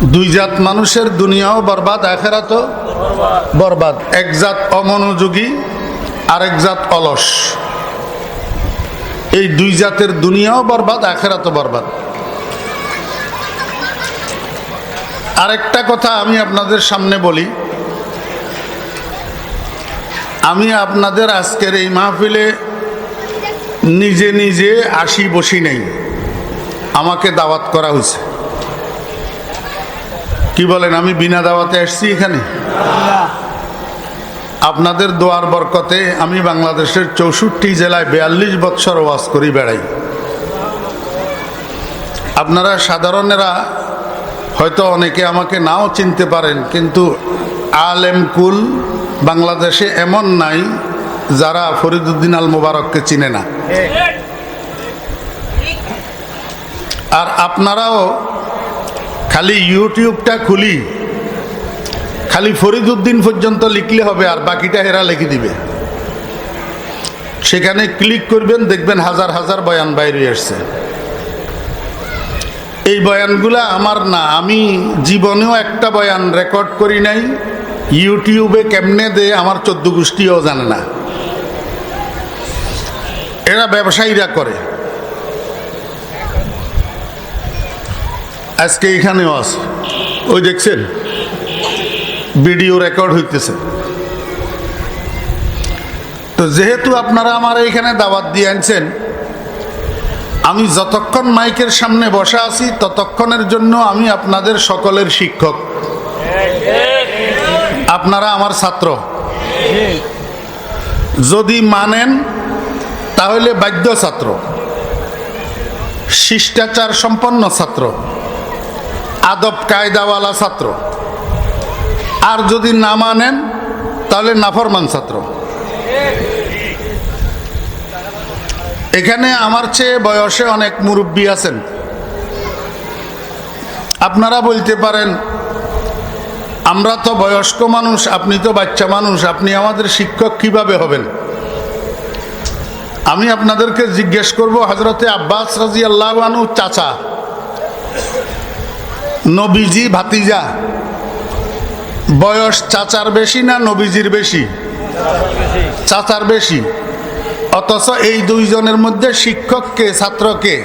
দুই জাত মানুষের দুনিয়াও বরবাদ, আখেরাতও বরবাদ। এক জাত অমনোযোগী আর এক জাত অলস। এই দুই জাতের দুনিয়াও বরবাদ, আখেরাতও বরবাদ। আরেকটা কথা আমি আপনাদের সামনে বলি। আমি আপনাদের আজকের এই মাহফিলে নিজে নিজে আসি বসি নেই। আমাকে দাওয়াত করা হয়েছে। কি বলেন, আমি বিনা দাওয়াতে আসছি এখানে? আপনাদের দোয়ার বরকতে আমি বাংলাদেশের চৌষট্টি জেলায় বিয়াল্লিশ বৎসর ওয়াজ করি, বেড়াই। আপনারা সাধারণেরা হয়তো অনেকে আমাকে নাও চিনতে পারেন, কিন্তু আলেম কুল বাংলাদেশে এমন নাই যারা ফরিদুদ্দিন আল মোবারককে চিনে না। আর আপনারাও খালি ইউটিউবটা খুলি। খালি ফরিদুদ্দিন পর্যন্ত লিখলে হবে আর বাকিটা হেরা লিখে দিবে। সেখানে ক্লিক করবেন, দেখবেন হাজার হাজার বয়ান বাইরে আসছে। এই বয়ানগুলা আমার না, আমি জীবনেও একটা বয়ান রেকর্ড করি নাই। ইউটিউবে কেমনে দে আমার চোদ্দ গোষ্ঠীও জানে না। এরা ব্যবসায়ীরা করে। আজকে এখানেও আছে। ওই দেখছেন? ভিডিও রেকর্ড হইতেছে। তো যেহেতু আপনারা আমার এইখানে দাওয়াত দিয়ে আনছেন, আমি যতক্ষণ মাইকের সামনে বসা আছি, ততক্ষণের জন্য আমি আপনাদের সকলের শিক্ষক। আপনারা আমার ছাত্র। যদি মানেন, তাহলে বাধ্য ছাত্র শিষ্টাচার সম্পন্ন ছাত্র। আদব কায়দাওয়ালা ছাত্র। আর যদি না মানেন, তাহলে নাফরমান ছাত্র। এখানে আমার চেয়ে বয়সে অনেক মুরব্বী আছেন। আপনারা বলতে পারেন, আমরা তো বয়স্ক মানুষ, আপনি তো বাচ্চা মানুষ, আপনি আমাদের শিক্ষক কীভাবে হবেন? আমি আপনাদেরকে জিজ্ঞেস করব হজরতে আব্বাস রাজি আল্লাহ চাচা নবীজি ভাতিজা। বয়স চাচার বেশি না নবীজির বেশি? চাচার বেশি। অথচ এই দুইজনের মধ্যে শিক্ষককে ছাত্রকে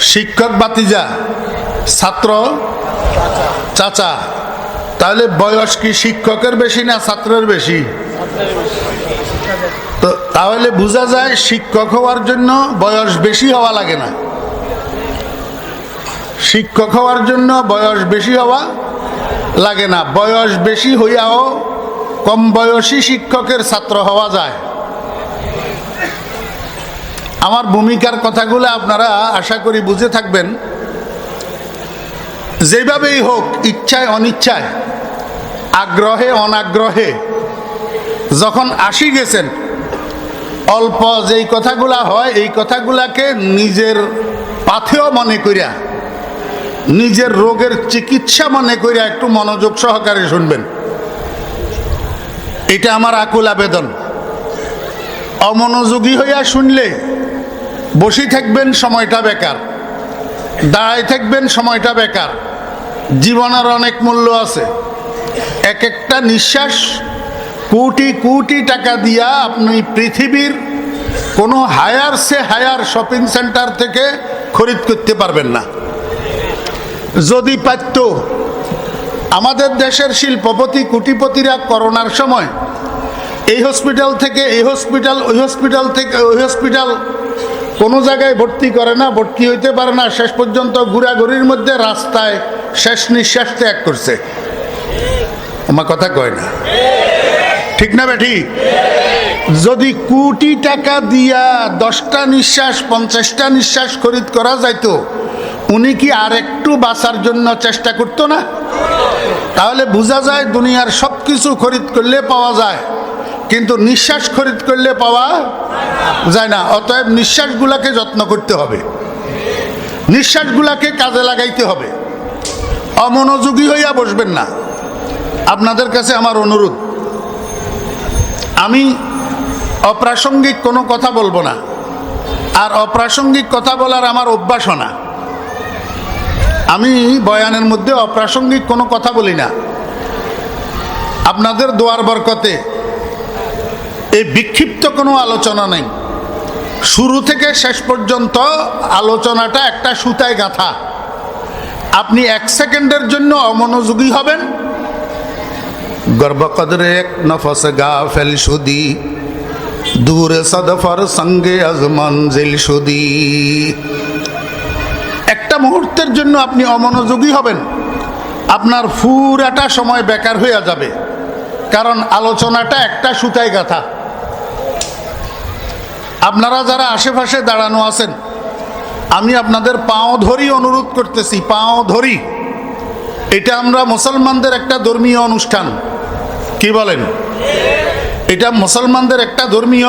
শিক্ষক বাতিজা ছাত্র? চাচা। তাহলে বয়স কি শিক্ষকের বেশি না ছাত্রের বেশি? তো তাহলে বোঝা যায় শিক্ষক হওয়ার জন্য বয়স বেশি হওয়া লাগে না। শিক্ষক হওয়ার জন্য বয়স বেশি হওয়া লাগে না। বয়স বেশি হইয়াও কম বয়সী শিক্ষকের ছাত্র হওয়া যায়। আমার ভূমিকার কথাগুলো আপনারা আশা করি বুঝে থাকবেন। যেভাবেই হোক, ইচ্ছায় অনিচ্ছায়, আগ্রহে অনাগ্রহে, যখন আসি গেছেন, অল্প যেই কথাগুলা হয়, এই কথাগুলাকে নিজের পাথেও মনে করিয়া নিজের রোগের চিকিৎসা মনে করিয়া একটু মনোযোগ সহকারে শুনবেন। এটা আমার আকুল আবেদন। অমনোযোগী হইয়া শুনলে বসে থাকবেন সময়টা বেকার। দাঁড়ায় থাকবেন সময়টা বেকার। জীবনের অনেক মূল্য আছে। এক একটা নিঃশ্বাস কোটি কোটি টাকা দিয়া আপনি পৃথিবীর কোনো হায়ার সে হায়ার শপিং সেন্টার থেকে খরিদ করতে পারবেন না। যদি পারত, আমাদের দেশের শিল্পপতি, কোটিপতিরা করোনার সময় এই হসপিটাল থেকে, এই হসপিটাল ওই হসপিটাল থেকে, ওই হসপিটাল কোনো জায়গায় ভর্তি করে না, ভর্তি হইতে পারে না। শেষ পর্যন্ত ঘোরাঘুরির মধ্যে রাস্তায় শেষ নিঃশ্বাস ত্যাগ করছে। আমার কথা কয় না। ঠিক না বেঠি? যদি কোটি টাকা দিয়া দশটা নিঃশ্বাস, পঞ্চাশটা নিঃশ্বাস খরিদ করা যাইতো উনি কি আর একটু বাঁচার জন্য চেষ্টা করতো না? তাহলে বোঝা যায় দুনিয়ার সব কিছু খরিদ করলে পাওয়া যায়, কিন্তু নিঃশ্বাস খরিদ করলে পাওয়া যায় না। অতএব নিঃশ্বাসগুলাকে যত্ন করতে হবে। নিঃশ্বাসগুলাকে কাজে লাগাইতে হবে। অমনোযোগী হইয়া বসবেন না। আপনাদের কাছে আমার অনুরোধ, আমি অপ্রাসঙ্গিক কোনো কথা বলব না। আর অপ্রাসঙ্গিক কথা বলার আমার অভ্যাসও না। আমি বয়ানের মধ্যে অপ্রাসঙ্গিক কোনো কথা বলি না। আপনাদের দোয়ার বরকতে এই বিক্ষিপ্ত কোনো আলোচনা নেই। শুরু থেকে শেষ পর্যন্ত আলোচনাটা একটা সুতায় গাঁথা। আপনি এক সেকেন্ডের জন্য অমনোযোগী হবেন। গর্বকদরে এক নফস গা ফেল সুদি, দূরে সদফর সঙ্গে আজ মঞ্জিল সুদি। একটা মুহূর্তের জন্য আপনি অমনোযোগী হবেন। আপনার পুরাটা সময় বেকার হয়ে যাবে। কারণ আলোচনাটা একটা সুতায় গাথা। আপনারা যারা আশেপাশে দাঁড়ানো আছেন, আমি আপনাদের পাও ধরি অনুরোধ করতেছি, পাও ধরি। এটা আমরা মুসলমানদের একটা ধর্মীয় অনুষ্ঠান। কি বলেন? এটা মুসলমানদের একটা ধর্মীয়